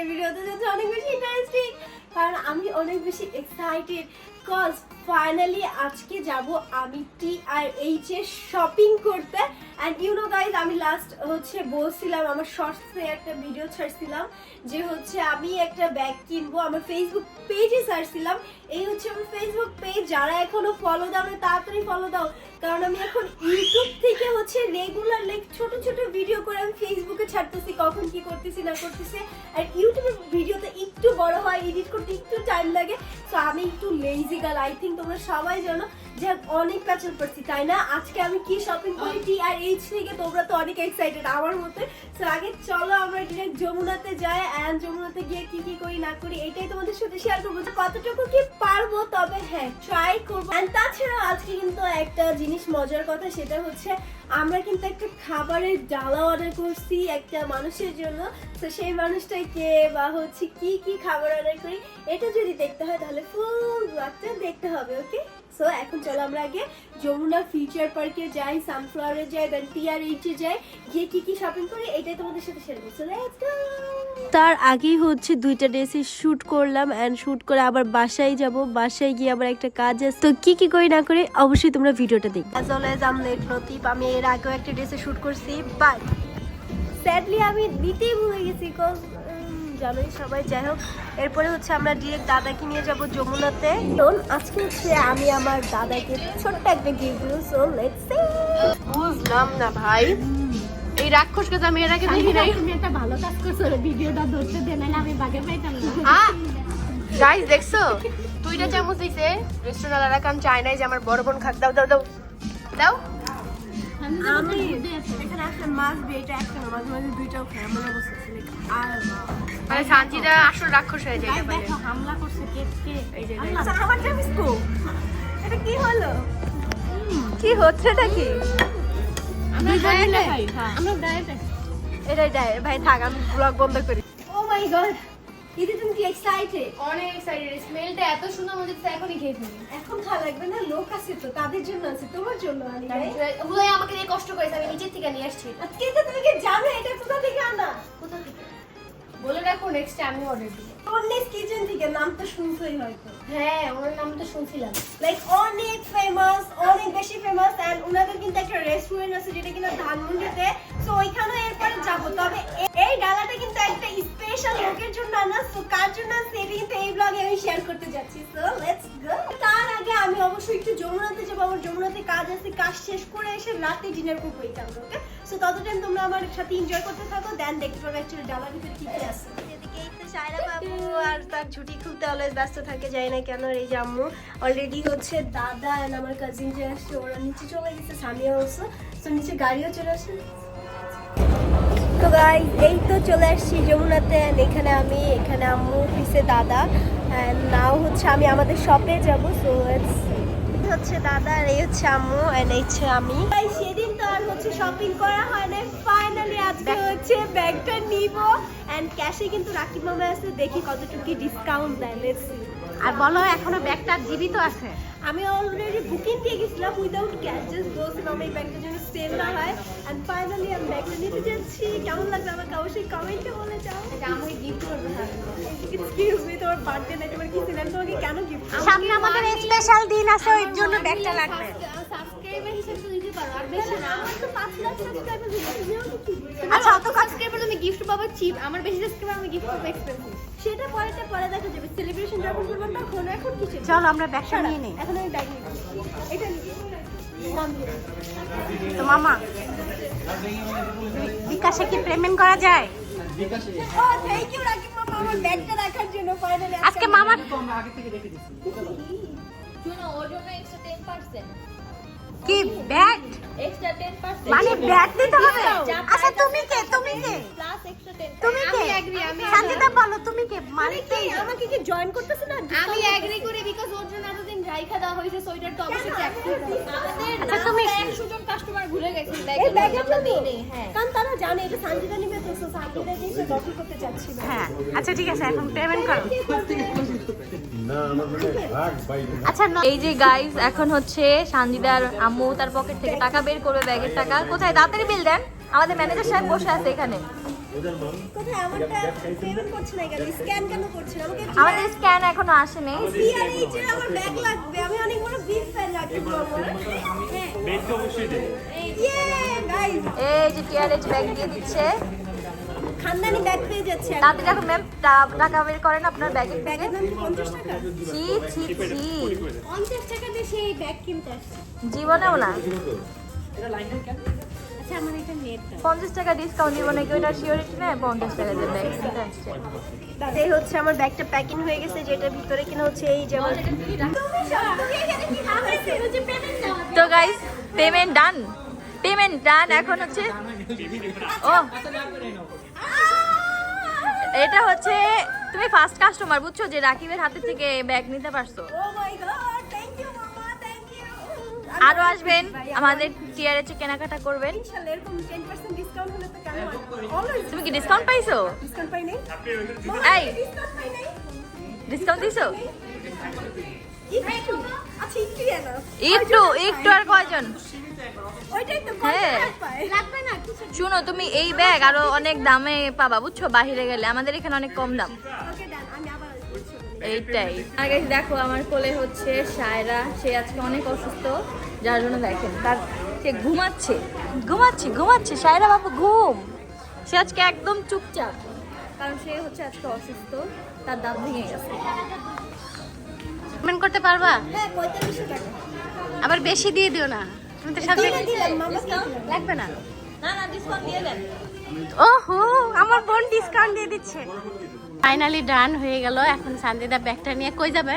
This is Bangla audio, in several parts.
আজকের ভিডিওতে যাচ্ছে অনেক বেশি ইন্টারেস্টিং কারণ আমি অনেক বেশি এক্সাইটেড কজ ফাইনালি আজকে যাব আমি টি আর এইচ এর শপিং করতে। অ্যান্ড ইউ নো গাইজ আমি লাস্ট হচ্ছে বলছিলাম, আমার শর্টসে একটা ভিডিও ছাড়ছিলাম, যে হচ্ছে আমি একটা ব্যাগ কিনবো, আমার ফেসবুক পেজে ছাড়ছিলাম। এই হচ্ছে আমার ফেসবুক পেজ যারা এখনও ফলো দাও না, তাড়াতাড়ি ফলো দাও। কারণ আমি এখন ইউটিউব থেকে হচ্ছে রেগুলার লাইক ছোট ছোট ভিডিও করে আমি ফেসবুকে ছাড়তেছি, কখন কি করতেছি, না করতেছি। আর ইউটিউবের ভিডিওতে একটু বড় হয় এডিট করতে একটু টাইম লাগে। তো আমি একটু লেজি গাল আই থিঙ্ক তোমরা সবাই জানো যে অনেক প্যাচল পড়ছি তাই না? আজকে আমি কি শপিং করি? টি আর এইচ থেকে তোমরা তো অনেক এক্সাইটেড আমার মতে। তো আগে চলো আমরা ডিরেক্ট যমুনাতে যাই অ্যান্ড যমুনাতে গিয়ে কি কি করি না করি এটাই তোমাদের সাথে শেয়ার করব কতটুকু কি পারব তবে হ্যাঁ ট্রাই করব। অ্যান্ড তাছাড়াও আজকে কিন্তু একটা জিনিস মজার কথা সেটা হচ্ছে আমরা কিন্তু একটা খাবারের ডালা অর্ডার করছি একটা মানুষের জন্য। তো সেই মানুষটাই কে বা হচ্ছে কি কি খাবার অর্ডার করি, এটা যদি দেখতে হয় তাহলে ফুল ব্লগটা দেখতে হবে ওকে সো এখন চলো আমরা আগে যমুনা ফিউচার পার্কে যাই সানফ্লাওয়ারে যাই দেন টিআর এইচে যাই গিয়ে কি কি শপিং করি এটাই তোমাদের সাথে শেয়ার করছি লেটস গো তার আগেই হচ্ছে দুইটা ড্রেসে শুট করলাম অ্যান্ড শুট করে আবার বাসায় যাব। বাসায় গিয়ে আবার একটা কাজ আছে। তো কি কি করি না করি অবশ্যই তোমরা ভিডিওটা দেখবে। As always I'm late Latif আমি এর আগেও একটা ড্রেসে শুট করছি বাট স্যাডলি আমি নিতেই ভুলে গেছি কজ জানোই সবাই যাই হোক এরপরে হচ্ছে আমরা ডিরেক্ট দাদাকে নিয়ে যাব যমুনাতে। আজকে হচ্ছে আমি আমার দাদাকে ছোট্ট একটা গিফট দিব সো লেটস সি বুঝলাম না ভাই। এই রাক্ষসকে তো আমি এর আগে দেখি নাই। তুমি একটা ভালো কাজ করছ ভিডিওটা ধরতে দে নাহলে আমি বাগে পাইতাম না। গাইস দেখছ? দুইটা চামচ দিছে। রেস্টুরেন্ট আলাদা কাম চাই নাই যে আমার বড় বোন খাক। দাও দাও দাও। দাও। আমি এখানে একটা মাছ দিয়ে এটা একটা না, মাঝে মাঝে দুইটাও খাই এমন অবস্থা। ছিল আর মানে সানজিদা আসল রাক্ষস হয়ে যায় দেখো হামলা করছে কে কে এই যে। আমার জামিস এটা কি হলো? কি হচ্ছে এটা কি? আমরা ডায়েটে খাই হ্যাঁ। আমরা ডায়েটে এটাই ডাই ভাই থাক আমি ব্লগ বন্ধ করি। ও মাই গড দিদি তুমি কি এক্সাইটেড অনেক এক্সাইটেড স্মেলটা এত সুন্দর মনে হচ্ছে এখনই খেয়ে ফেলি। এখন খাওয়া লাগবে না লোক আছে তো তাদের জন্য আছে তোমার জন্য আনি আমাকে দিয়ে কষ্ট করেছে আমি নিচের থেকে নিয়ে আসছি। আজকে তো তুমি কি জানো এটা কোথা থেকে আনা? কোথা থেকে? বলে রাখো নেক্সট আমি অর্ডার দিব। অনেক কিচেন থেকে নাম তো শুনছই হয়তো। হ্যাঁ ওনার নাম তো শুনছিলাম। লাইক অনেক ফেমাস অনেক বেশি ফেমাস এন্ড ওনাদের কিন্তু একটা রেস্টুরেন্ট আছে যেটা কিনা ধানমন্ডিতে সো ওইখানে এরপরে যাব। তবে এই ডালাটা কিন্তু একটা স্পেশাল লোকের জন্য না সো কার জন্য আছে কিন্তু এই ব্লগে আমি শেয়ার করতে যাচ্ছি। সো লেটস গো তার আগে আমি অবশ্যই একটু যমুনাতে যাব। আমার যমুনাতে কাজ আছে, কাজ শেষ করে এসে রাতে ডিনার করব ওকে সো তত টাইম তোমরা আমার সাথে এনজয় করতে থাকো দেন দেখতে পাবে অ্যাকচুয়ালি ডালার ভিতরে কি কি আছে। তো সায়রা বাবু আর তার ছুটি খুলতে অলওয়েজ ব্যস্ত থাকে না কেন এই যে অলরেডি হচ্ছে দাদা এন্ড আমার কাজিন যে আসছে, ওরা নিচে চলে গেছে সামিয়া অলসো তো নিচে গাড়িও চলে আসছে। তো গাইজ এই তো চলে আসছি যমুনাতে এখানে আমি, এখানে আম্মু, পিসে দাদা। নাও হচ্ছে আমি আমাদের শপে যাব সো হচ্ছে দাদা, আর এই হচ্ছে আম্মু অ্যান্ড এই হচ্ছে আমি। সেদিন তো আর হচ্ছে শপিং করা হয় না ফাইনালি আজকে হচ্ছে ব্যাগটা নিব। অ্যান্ড ক্যাশে কিন্তু রাকিব মামা আছে, দেখি কতটুকু ডিসকাউন্ট দেয় লেটস আর বলো এখনও ব্যাগটা জীবিত আছে? আমি অলরেডি বুকিং দিয়ে গেছিলাম উইদাউট ক্যাশ জাস্ট বলছিলাম এই ব্যাগটা যেন সেল না হয়। এন্ড ফাইনালি আমি ব্যাগটা নিতে যাচ্ছি। কেমন লাগবে আমাকে অবশ্যই কমেন্টে বলে যাও। আমাকে গিফট করবে এক্সকিউজ মি তোমার বার্থডে নাই তোমার কিছু না তোমাকে কেন গিফট সামনে আমাদের স্পেশাল দিন আছে ওই জন্য ব্যাগটা লাগবে। সাবস্ক্রাইবার হিসেবে তো দিতে পারো আর বেশি না আমার তো পাঁচ লাখ সাবস্ক্রাইবার হয়েছে কি আচ্ছা অত কথা সাবস্ক্রাইবার তুমি গিফট পাবো চিপ আমার বেশি সাবস্ক্রাইবার আমি গিফট পাবো এক্সপেন্সিভ সেটা পরেটা পরে দেখা যাবে। সেলিব্রেশন যখন করব তখন এখন কিছু চলো আমরা ব্যাগটা নিয়ে নিই। এখন আমি ব্যাগ নিই এটা তো মামা বিকাশে কি পেমেন্ট করা যায়? রাকিব মামা আমার ব্যাগটা রাখার জন্য ফাইনালি আজকে মামা শুনো ওর জন্য এক্সট্রা টেন পার্সেন্ট কি ব্যাট এক্সট্রা মানে ব্যাট দিতে হবে? আচ্ছা তুমি কে তুমি কে? প্লাস এক্সট্রা টেন তুমি কে? সঞ্জিতা বলো তুমি কে? মানে কি? আমাকে কি জয়েন করতেছ না? আমি এগ্রি করি বিকজ ওর জন্য রাইখা দেওয়া হয়েছে সোয়েটার তো অবশ্যই চেক আমাদের আচ্ছা, তুমি- একশো জন কাস্টমার ঘুরে গেছে এই ব্যাগের নেই হ্যাঁ। কারণ তারা জানে এটা সানজিদা নিবে তো সানজিদা দিয়ে সে দখল করতে চাচ্ছি না হ্যাঁ আচ্ছা ঠিক আছে এখন পেমেন্ট করো। মনে আচ্ছা এই যে গাইস এখন হচ্ছে সানজিদার আম্মু তার পকেট থেকে টাকা বের করবে ব্যাগের টাকা। কোথায়? তাড়াতাড়ি বিল দেন। আমাদের ম্যানেজার সাহেব বসে আছে এখানে। স্ক্যান আমাদের এখনও আসেনি। আমার ব্যাগ লাগবে আমি অনেক বড় বিগ ফ্যান রাকিব বর্মন হ্যাঁ। অবশ্যই ইয়ে এই যে ব্যাগ দিয়ে দিচ্ছে। খানদানি ব্যাগ পেয়ে যাচ্ছে তাতে দেখো ম্যাম টাকা বের করেন আপনার টাকা? টাকা দিয়ে সেই ব্যাগ কিনতে জীবনেও না। আচ্ছা আমার এটা নেট পঞ্চাশ টাকা ডিসকাউন্ট দিব নাকি ওইটা শিওরিটি নেয় পঞ্চাশ টাকা দিয়ে ব্যাগ কিনতে হচ্ছে আমার ব্যাগটা প্যাকিং হয়ে গেছে যেটার ভিতরে কিনা হচ্ছে এই যেমন তো guys payment done payment done এখন হচ্ছে ও। এটা হচ্ছে তুমি ফার্স্ট কাস্টমার বুঝছ? যে রাকিবের হাতে থেকে ব্যাগ নিতে পারছ। ও মাই গড আরও আসবেন আমাদের টিআরএচ কেনাকাটা করবেন। ইনশাআল্লাহ এরকম 10% ডিসকাউন্ট হলে তো কেন অলওয়েজ তুমি কি ডিসকাউন্ট পাইছো? এই। ডিসকাউন্ট দিছো? একটু আচ্ছা একটু একটু আর কয়জন? হ্যাঁ। কত পায়। লাগবে না কিছু শুনো তুমি এই ব্যাগ আরও অনেক দামে পাবা বুঝছ? বাহিরে গেলে। আমাদের এখানে অনেক কম দাম। এইটাই। আগে দেখো আমার কোলে হচ্ছে সায়রা। সে আজকে অনেক অসুস্থ যার জন্য দেখেন তার সে ঘুমাচ্ছে ঘুমাচ্ছে ঘুমাচ্ছে। সায়রা বাবু ঘুম। সে আজকে একদম চুপচাপ। কারণ সে হচ্ছে আজকে অসুস্থ তার দাঁত ভেঙে গেছে। পেমেন্ট করতে পারবা? হ্যাঁ 45 টাকা। আবার বেশি দিয়ে দিও না। তুমি তো সব লাগবে না। না না ডিসকাউন্ট দিয়ে দেন। ওহো, আমার বোন ডিসকাউন্ট দিয়ে দিচ্ছে। ফাইনালি ডান হয়ে গেল, এখন সানজিদা ব্যাগটা নিয়ে কই যাবে?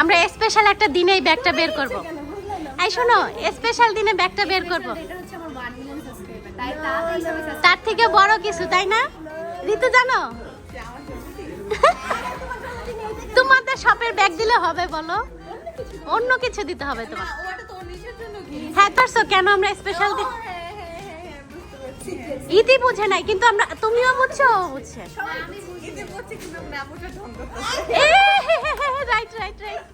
আমরা স্পেশাল একটা দিনে এই ব্যাগটা বের করব। এই শোনো স্পেশাল দিনে ব্যাগটা বের করব। এটা হচ্ছে আমার 1 মিলিয়ন সাবস্ক্রাইবার তাই তাড়াতাড়ি তার থেকে বড় কিছু, তাই না? ঋতু, জানো? তোমাদের শপের ব্যাগ দিলে হবে, বলো। অন্য কিছু দিতে হবে তোমার। হ্যাঁ পারছ কেন আমরা স্পেশাল ইতি বুঝে নাই কিন্তু আমরা তুমিও বুঝছ বুঝছে। রাইট রাইট রাইট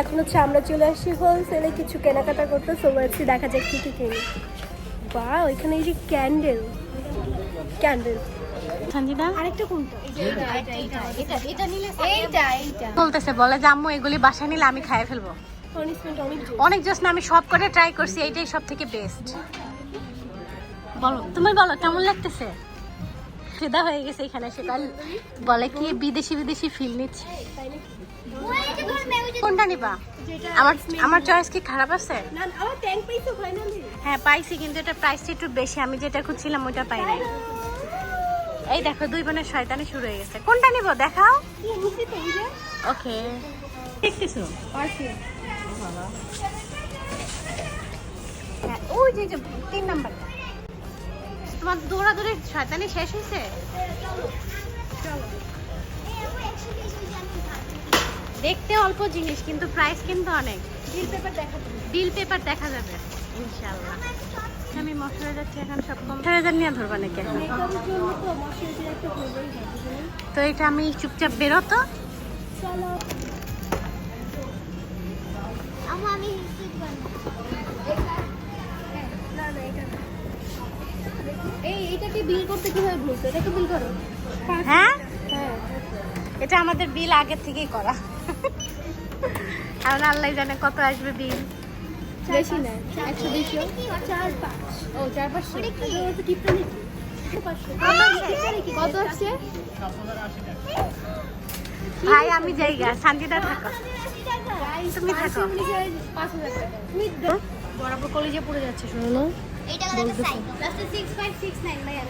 এখন হচ্ছে আমরা চলে আসছি হোলসেলে কিছু কেনাকাটা করতে দেখা যাক কি কি কিনি। বা ওইখানে এই যে ক্যান্ডেল ক্যান্ডেল সঞ্জিদা আরেকটা কোনটা? বলতেছে বলে যে আম্মু এগুলি বাসায় নিলে আমি খাইয়ে ফেলব। অনেক। জোস না আমি সব করে ট্রাই করছি এইটাই সব থেকে বেস্ট বলো তুমি বলো কেমন লাগতেছে? ফেদা হয়ে গেছে এখানে সে কাল বলে কি বিদেশি বিদেশি ফিল নিচ্ছে। কোনটা নিবা? আমার আমার চয়েস কি খারাপ আছে? হ্যাঁ পাইছি কিন্তু এটা প্রাইসটা একটু বেশি আমি যেটা খুঁজছিলাম ওইটা পাই নাই। এই দেখো দুই বোনের শয়তানি শুরু হয়ে গেছে। কোনটা নিব? দেখাও। ওকে। দেখতেছো? হ্যাঁ ওই যে তিন নাম্বারটা তোমার দৌড়াদৌড়ি শয়তানি শেষ হয়েছে? দেখতে অল্প জিনিস কিন্তু প্রাইস কিন্তু অনেক। বিল পেপার দেখা বিল পেপার দেখা যাবে ইনশাআল্লাহ। আমি এখন সব কম নিয়ে ধরবা নাকি এখন? তো এটা আমি চুপচাপ বেরোতো চলো। এই এটাকে বিল করতে কীভাবে বলতো এটাকে বিল করো। হ্যাঁ? হ্যাঁ এটা আমাদের বিল আগের থেকেই করা। এখন আল্লাহ জানে কত আসবে বিল। বেশি না একশো দুশো চার পাঁচ ও চার পাঁচশো তো টিপটা নাকি কত আসছে? ভাই আমি যাই গা শান্তিটা থাকো। তুমি থাকো। তুমি বরাবর কলেজে পড়ে যাচ্ছে শোনো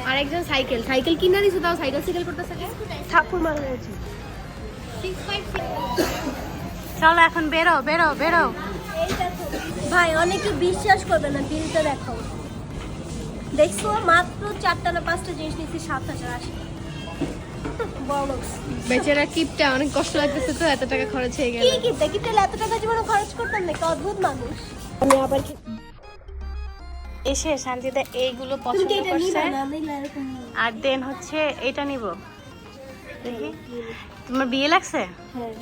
আর। একজন সাইকেল। সাইকেল কিনা দিছো তাও সাইকেল সাইকেল করতেছে ঠাকুর মারা হয়েছে। চলো এখন বেরো বেরো বেরো। ভাই অনেকে বিশ্বাস করবে না বিলটা দেখাও দেখছ? মাত্র চারটা না পাঁচটা জিনিস নিচ্ছি সাত হাজার আশি বেচারা কিপটা অনেক কষ্ট লাগতেছে তো এত টাকা খরচ হয়ে গেল। কি কিনতে কিনতে এত টাকা জীবনে খরচ করতাম নাকি? অদ্ভুত মানুষ। আমি আবার এসে শান্তিতে এইগুলো পছন্দ করছে? না আর দেন হচ্ছে এটা নিব। দেখি। তোমার বিয়ে লাগছে? হ্যাঁ।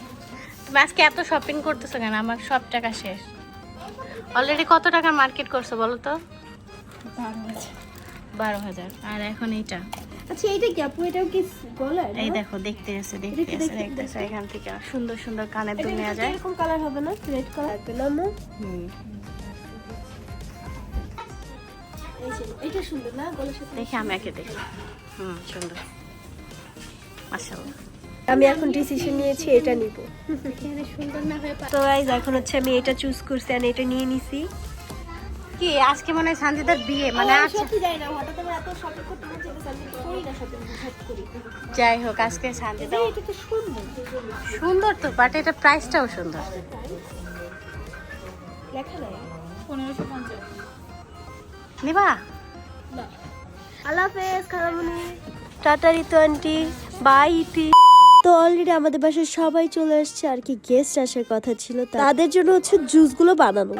তুমি আজকে এত শপিং করতেছো কেন? আমার সব টাকা শেষ। অলরেডি কত টাকা মার্কেট করছ বলো তো? বারো হাজার। আর এখন এইটা। আচ্ছা এইটা কি আপু? এটাও কি গলার এই দেখো দেখতে আছে দেখতে দেখি, আছে দেখতে আছে। এখান থেকে সুন্দর সুন্দর কানের এটা দুল নেওয়া যায়। এরকম কালার হবে না? রেড কালার না হুম। এটা সুন্দর না? গলার সাথে দেখি আমি একে দেখি। হুম সুন্দর। মাশাআল্লাহ। আমি এখন ডিসিশন নিয়েছি এটা নিব। সুন্দর না তো গাইজ এখন হচ্ছে আমি এটা চুজ করছি আর এটা নিয়ে নিছি। কি আজকে মনে হয় সানজিদার বিয়ে মানে আমার আছে সত্যি জানি না হঠাৎ আমার এত শপিং করতে মন চাইতেছে আমি করি না শপিং করি। যাই হোক আজকে এই, এটা তো সুন্দর। সুন্দর তো বাট এটা প্রাইসটাও সুন্দর। লেখা নাই? নিবা? আল্লাহ হাফেজ খালামুনি। টাটা রিতু আন্টি বাই ইতি তো অলরেডি আমাদের বাসায় সবাই চলে আসছে, আর কি গেস্ট আসার কথা ছিল তাদের জন্য হচ্ছে জুসগুলো বানানো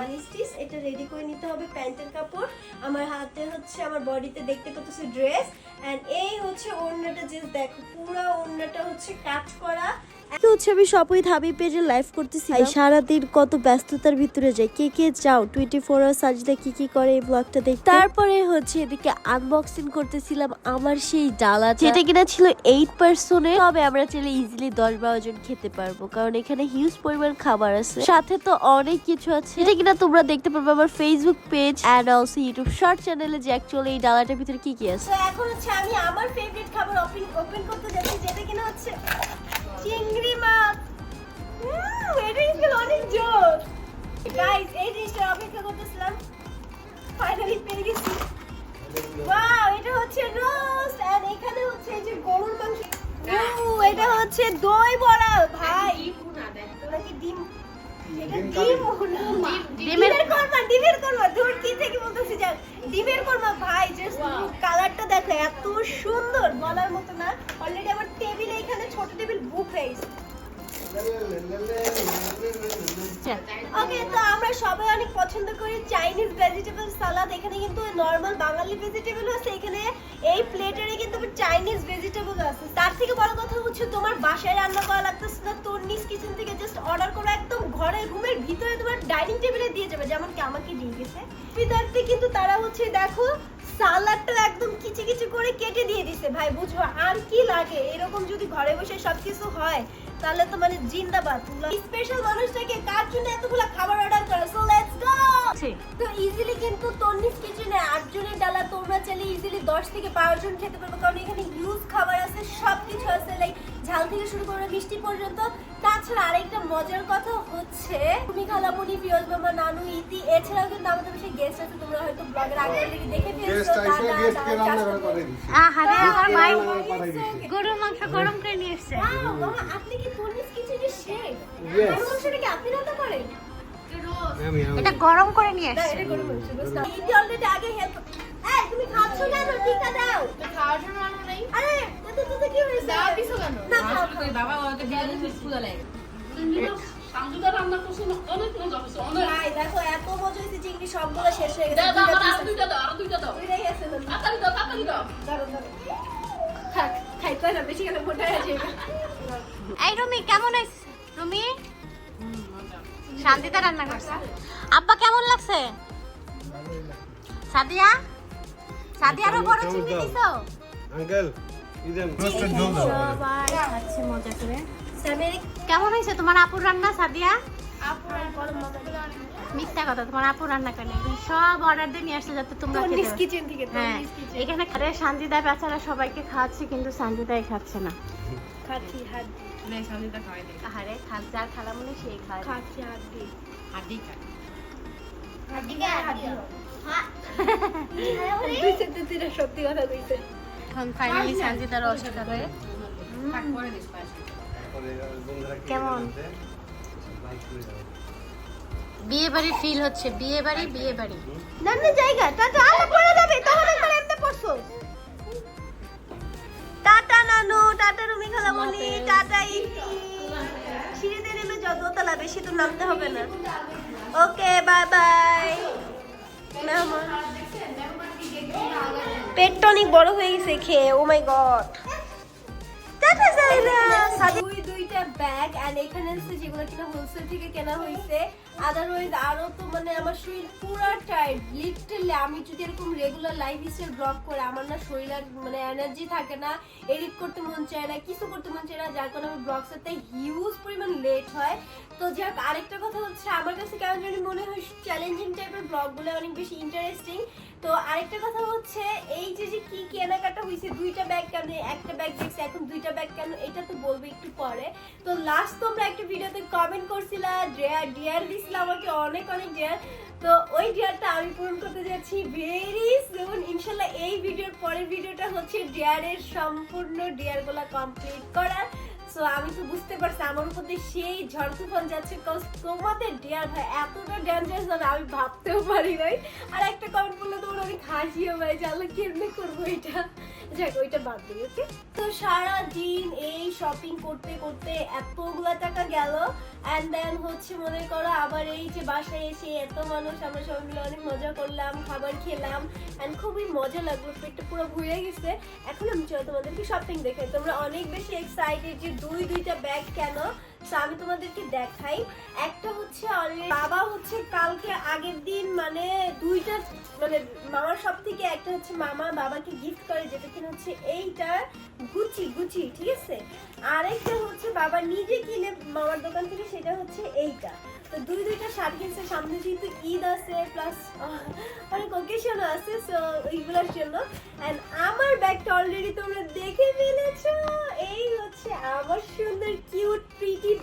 এটা রেডি করে নিতে হবে, প্যান্টের কাপড়। আমার হাতে হচ্ছে আমার বডিতে দেখতে পাচ্ছি ড্রেস এন্ড এই হচ্ছে ওড়নাটা যে দেখো, পুরো ওড়নাটা হচ্ছে কাজ করা। আজকে হচ্ছে আমি সবই ধাবি পেজে লাইভ করতেছি। এই সারাদিন কত ব্যস্ততার ভিতরে যাই। কে কে যাও? টোয়েন্টি ফোর আওয়ার সাজদা কি কি করে এই ব্লগটা দেখতে? তারপরে হচ্ছে এদিকে আনবক্সিং করতেছিলাম আমার সেই ডালা যেটা কিনা ছিল এইট পার্সনে তবে আমরা চাইলে ইজিলি দশ বারো জন খেতে পারব কারণ এখানে হিউজ পরিমাণ খাবার আছে। সাথে তো অনেক কিছু আছে। যেটা কিনা তোমরা দেখতে পারবে আমার Facebook page and also YouTube short চ্যানেলে যে অ্যাকচুয়ালি এই ডালাটার ভিতরে কি কি আছে। এখন হচ্ছে আমি আমার ফেভারিট খাবার ওপেন করতে যাচ্ছি যেটা কিনা হচ্ছে ভেজিটেবল সালাদ এখানে কিন্তু নর্মাল বাঙালি ভেজিটেবল আছে, এখানে এই প্লেটারে কিন্তু চাইনিজ ভেজিটেবল আছে। তার থেকে বড় কথা হচ্ছে তোমার বাসায় রান্না করা লাগতেছে না তোর নিজ কিচেন থেকে জাস্ট অর্ডার করো, একদম ঘরের রুমের ভিতরে তোমার ডাইনিং টেবিলে দিয়ে যাবে, যেমন কি আমাকে দিয়ে গেছে। বিদার্থে কিন্তু তারা হচ্ছে দেখো সালাডটা একদম কিচি কিচি করে কেটে দিয়ে দিছে। ভাই, বুঝো, আর কি লাগে? এরকম যদি ঘরে বসে সবকিছু হয়, তাহলে তো মানে জিন্দাবাদ। স্পেশাল মানুষটাকে কার জন্য এতগুলো খাবার অর্ডার করে? সো লেটস গো তো ইজিলি কিন্তু তন্নিস কিচেনে আটজনের ডালা তোমরা চাইলে ইজিলি দশ থেকে বারো জন খেতে পারবে। কারণ এখানে হিউজ খাবার আছে সব কিছু আছে লাইক ঝাল থেকে শুরু করে মিষ্টি পর্যন্ত। তাছাড়া আরেকটা মজার কথা হচ্ছে তুমি খালামুনি পিয়জ মামা নানু ইতি এছাড়াও কিন্তু আমাদের বেশি গেস্ট আছে তোমরা হয়তো ব্লগের আগে অলরেডি দেখে ফেলছো আহারে আমার ভাই গরুর মাংস গরম করে নিয়ে এসছে। আপনি কি তন্নিস কিচেনের শেফ. গরুর মাংসটা কি আপনি রান্না করেন? এটা গরম করে নিয়ে আগে হেল্প এই তুমি খাচ্ছ কেন? টিকা দাও। খাওয়ার জন্য আনো নাই। আরে তোতে তোতে কি হয়েছে? দাও দিছো কেন? না খাও খাও। বাবা ওকে বিরিয়ানি ফুল লাগে ভাই দেখো এত মজা হয়েছে চিংড়ি সবগুলো শেষ হয়ে গেছে। দুইটাই আছে না। দাঁড়াও, দাঁড়াও। থাক, খাইতে হয় না, বেশি খেলে মোটা হয়ে যাবে। এই রুমি কেমন রুমি? শান্তিতে রান্না করছে। আব্বা কেমন লাগছে? সাদিয়া? সাদিয়ারও বড় চিংড়ি দিছো? আঙ্কেল সবাই খাচ্ছে মজা করে। কেমন হয়েছে তোমার আপুর রান্না সাদিয়া? আপুর গরম মশলা মিথ্যা কথা তোমার আপু রান্না করে সব অর্ডার দিয়ে নিয়ে আসছে যাতে তোমরা। কিচেন থেকে হ্যাঁ এখানে খারে শান্তিদা বেচারা সবাইকে খাওয়াচ্ছে কিন্তু শান্তিদাই খাচ্ছে না। খাচ্ছি হাত দিয়ে আহারে খাল যার খালা মনে সেই খায়। খাচ্ছি হাত দিয়ে হাড্ডি খায়। হাত দিয়ে হাত দিয়ে সত্যি কথা কইছে। এখন ফাইনালি শান্তিদার অস্বীকার হয়ে কেমন? বিয়ে বাড়ির ফিল হচ্ছে বিয়ে বাড়ি বিয়ে বাড়ি নান্নে জায়গা টাটা আলো পড়ে যাবে তখন একবার এমনি পড়ছো। টাটা নানু টাটা রুমি খালামণি টাটা ইতি সিঁড়িতে নেমে যাও দোতলা বেশি তো নামতে হবে না। Okay bye bye. পেটটা অনেক বড় হয়ে গেছে খেয়ে ও মাই গড টাটা জাইলা ব্যাগ অ্যান্ড এখানে হচ্ছে যেগুলো কিনা হোলসেল থেকে কেনা হয়েছে। আদারওয়াইজ আরও তো মানে আমার শরীর পুরো টাইট লিটারলি আমি যদি এরকম রেগুলার লাইফ স্টাইল ব্লগ করে, আমার না শরীরে মানে এনার্জি থাকে না এডিট করতে মন চায় না, কিছু করতে মন চায় না, যার কারণে আমার ব্লগ সাথে হিউজ পরিমাণ লেট হয়। তো যাক, আরেকটা কথা হচ্ছে, আমার কাছে কেমন জানি মনে হয় চ্যালেঞ্জিং টাইপের ব্লগগুলো অনেক বেশি ইন্টারেস্টিং তো আরেকটা কথা হচ্ছে, এই যে যে কি কেনাকাটা হয়েছে, দুইটা ব্যাগ কেন, একটা ব্যাগ দেখছি, এখন দুইটা ব্যাগ কেন, এটা তো বলব একটু পরে। তো লাস্ট তোমরা একটা ভিডিওতে কমেন্ট করছিলা ডিয়ার ডিয়ার দিছিল আমাকে অনেক অনেক ডিয়ার তো ওই ডিয়ারটা আমি পূরণ করতে যাচ্ছি ভেরি সুন ইনশাল্লাহ এই ভিডিওর পরের ভিডিওটা হচ্ছে ডিয়ারের সম্পূর্ণ ডিয়ারগুলো কমপ্লিট করার। সো আমি তো বুঝতে পারছি আমার উপর দিয়ে সেই ঝড় তুফান যাচ্ছে, cause তোমাদের ডিয়ার ভাই এতটা ডেঞ্জারাস হবে আমি ভাবতেও পারি নাই। আর একটা কমেন্ট বললে, তোমার অনেক হাসিও ভাই, যে আল্লাহ কেমনে করব এটা? যাক ওইটা বাদ দিই ওকে তো সারা দিন এই শপিং করতে করতে এতগুলা টাকা গেল অ্যান্ড দেন হচ্ছে মনে করো আবার এই যে বাসায় এসে এত মানুষ, আমরা সবাই মিলে অনেক মজা করলাম, খাবার খেলাম অ্যান্ড খুবই মজা লাগল, পেটটা পুরো ভরে গেছে। এখন আমি চলো তোমাদেরকে শপিং দেখাই। তোমরা অনেক বেশি এক্সাইটেড যে দুই, দুইটা ব্যাগ কেন? আমি তোমাদেরকে দেখাই। একটা হচ্ছে বাবা হচ্ছে কালকে আগের দিন মানে দুইটা মানে মামার সব থেকে একটা হচ্ছে মামা বাবাকে গিফট করে, যেটা কিনা হচ্ছে এইটা গুচি গুচি ঠিক আছে? আরেকটা হচ্ছে বাবা নিজে কিনে মামার দোকান থেকে, সেটা হচ্ছে এইটা। তো দুই দুইটা শার্ট কিনছে, সামনে যেহেতু ঈদ আছে প্লাস অনেক ওকেশনও আছে সো এইগুলোর জন্য। অ্যান্ড আমার ব্যাগটা অলরেডি তোমরা দেখে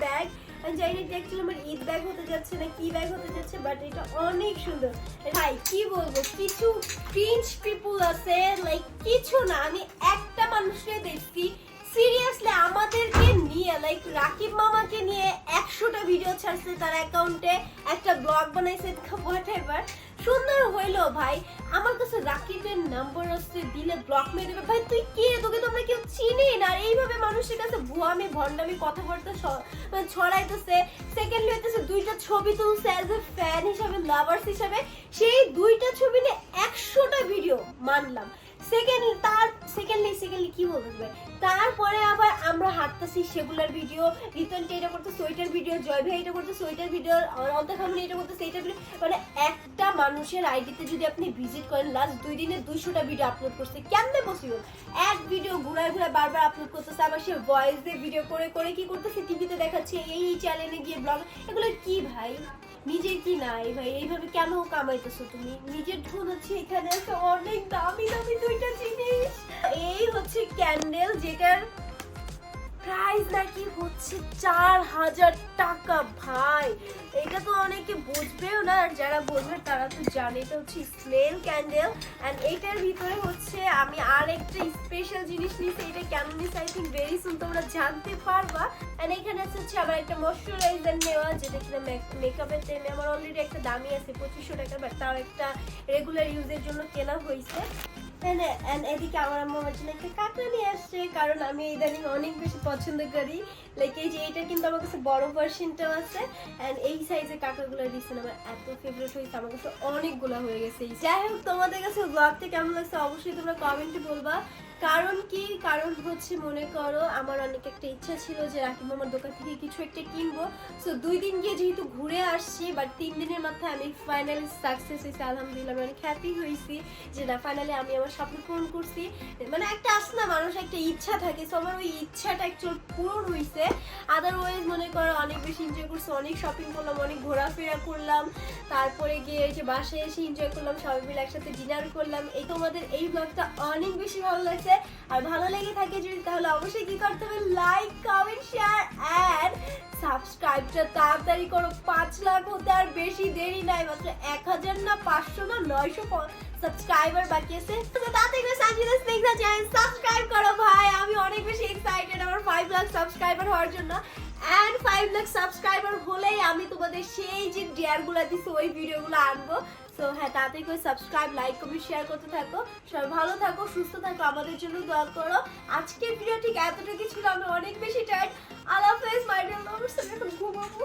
ব্যাগ আমি জানি না অ্যাকচুয়ালি আমার ঈদ ব্যাগ হতে যাচ্ছে না কি ব্যাগ হতে যাচ্ছে বাট এটা অনেক সুন্দর। ভাই, কি বলব, কিছু ক্রিঞ্চ পিপুল আছে লাইক কিছু না, আমি একটা মানুষকে দেখছি সিরিয়াসলি আমাদেরকে নিয়ে লাইক রাকিব মামাকে নিয়ে একশোটা ভিডিও ছাড়ছে তার অ্যাকাউন্টে একটা ব্লগ বানাইছে হোয়াট এভার সুন্দর হইল, ভাই। আমার কাছে রাকিবের নাম্বার আসছে দিলে ব্লক মেরে দেবে। ভাই, তুই কে? তোকে তো আমরা কেউ চিনি না। এইভাবে মানুষের কাছে ভুয়ামি, ভণ্ডামি, কথাবার্তা বলতে মানে ছড়াইতেছে। সেকেন্ডলি হইতেছে, দুইটা ছবি তুলছে অ্যাজ এ ফ্যান হিসাবে লাভার্স হিসাবে। সেই দুইটা ছবি নিয়ে একশোটা ভিডিও মানলাম। সেকেন্ড তার সেকেন্ডলি সেকেন্ডলি কি বলতে হবে তারপরে আবার আমরা হাঁটতেছি সেগুলার ভিডিও রিতনটা এটা করতে, সোয়েটার ভিডিও জয় ভাই এটা করতে, সোয়েটার ভিডিও অন্ত খামনি এটা করতে সেইটার ভিডিও মানে একটা মানুষের আইডিতে যদি আপনি ভিজিট করেন লাস্ট দুই দিনে দুইশোটা ভিডিও আপলোড করছে, কেমনে পসিবল এক ভিডিও ঘুরায় ঘুরায় বারবার আপলোড করতেছে, আবার সে ভয়েস দিয়ে ভিডিও করে করে কি করতেছে? টিভিতে দেখাচ্ছে, এই চ্যানেলে গিয়ে ব্লগ এগুলো কি ভাই? নিজের কি নাই ভাই? এইভাবে কেন কামাইতেছো তুমি? নিজের ধন হচ্ছে এখানে আছে অনেক দামি দামি দুইটা জিনিস। এই হচ্ছে ক্যান্ডেল যেটার প্রাইস নাকি হচ্ছে চার হাজার টাকা ভাই। এটা তো অনেকে বুঝবেও না, আর যারা বুঝবে তারা তো জানে। এটা হচ্ছে স্মেল ক্যান্ডেল অ্যান্ড এইটার ভিতরে হচ্ছে আমি আর একটা স্পেশাল জিনিস নিয়েছি, এটা কেমন নিয়েছি? আই থিঙ্ক ভেরি সুন তোমরা জানতে পারবা। অ্যান্ড এখানে আছে হচ্ছে আমার একটা ময়শ্চারাইজার নেওয়া, যেটা কিনা মেকআপের টাইমে আমার অলরেডি একটা দামি আছে, পঁচিশশো টাকা বাট তাও একটা রেগুলার ইউজের জন্য কেনা হয়েছে। এদিকে আমার আম্মা একটা আসছে, কারণ আমি ইদানিং অনেক বেশি পছন্দ করি। লাইক এই যে এটা কিন্তু আমার কাছে বড় আছে। অ্যান্ড এই আমার এত ফেভারিট হয়েছে, আমার কাছে অনেকগুলো হয়ে গেছে। যাই হোক, তোমাদের কাছে কেমন লাগছে অবশ্যই তোমরা কমেন্টে বলবা। কারণ কি? কারণ হচ্ছে, মনে করো, আমার অনেক একটা ইচ্ছা ছিল যে রাকিব মামার দোকান থেকে কিছু একটা কিনবো। সো দুই দিন গিয়ে যেহেতু ঘুরে আসছি বাট তিন দিনের মাথায় আমি ফাইনালি সাকসেস হয়েছি, আলহামদুলিল্লাহ, আমি অনেক হ্যাপি হয়েছি যে না ফাইনালি আমি আমার স্বপ্ন পূরণ করছি। মানে একটা আসে না, মানুষ একটা ইচ্ছা থাকে সো আমার ওই ইচ্ছাটা অ্যাকচুয়াল পূরণ হয়েছে আদারওয়াইজ মনে করো অনেক বেশি এনজয় করছি, অনেক শপিং করলাম, অনেক ঘোরাফেরা করলাম। তারপরে গিয়ে যে বাসায় এসে এনজয় করলাম, সবাই মিলে একসাথে ডিনার করলাম। এই তোমাদের এই ব্লগটা অনেক বেশি ভালো লাগছে। আর ভালো লেগে থাকে যদি, তাহলে অবশ্যই কি করতে হবে? লাইক কমেন্ট শেয়ার অ্যান্ড সাবস্ক্রাইবটা তাড়াতাড়ি করো। পাঁচ লাখ হতে আর বেশি দেরি নাই, মাত্র এক হাজার না পাঁচশো না নয়শো সাবস্ক্রাইবার বাকি আছে। তো তাড়াতাড়ি করে সানজিদাস দেখতে চ্যানেল সাবস্ক্রাইব করো ভাই। আমি অনেক বেশি এক্সাইটেড আমার ফাইভ লাখ সাবস্ক্রাইবার হওয়ার জন্য। অ্যান্ড ফাইভ লাখ সাবস্ক্রাইবার হলেই আমি তোমাদের সেই যে ডেয়ারগুলো দিচ্ছি ওই ভিডিওগুলো আনব। তো হ্যাঁ তাড়াতাড়ি করে সাবস্ক্রাইব লাইক কমেন্ট শেয়ার করতে থাকো। সবাই ভালো থাকো, সুস্থ থাকো, আমাদের জন্য দোয়া করো। আজকের ভিডিও ঠিক এতটুকু ছিল, আমি অনেক বেশি টাইট আল্লাহ হাফেজ মাই ডিয়ার ঘুমাবো।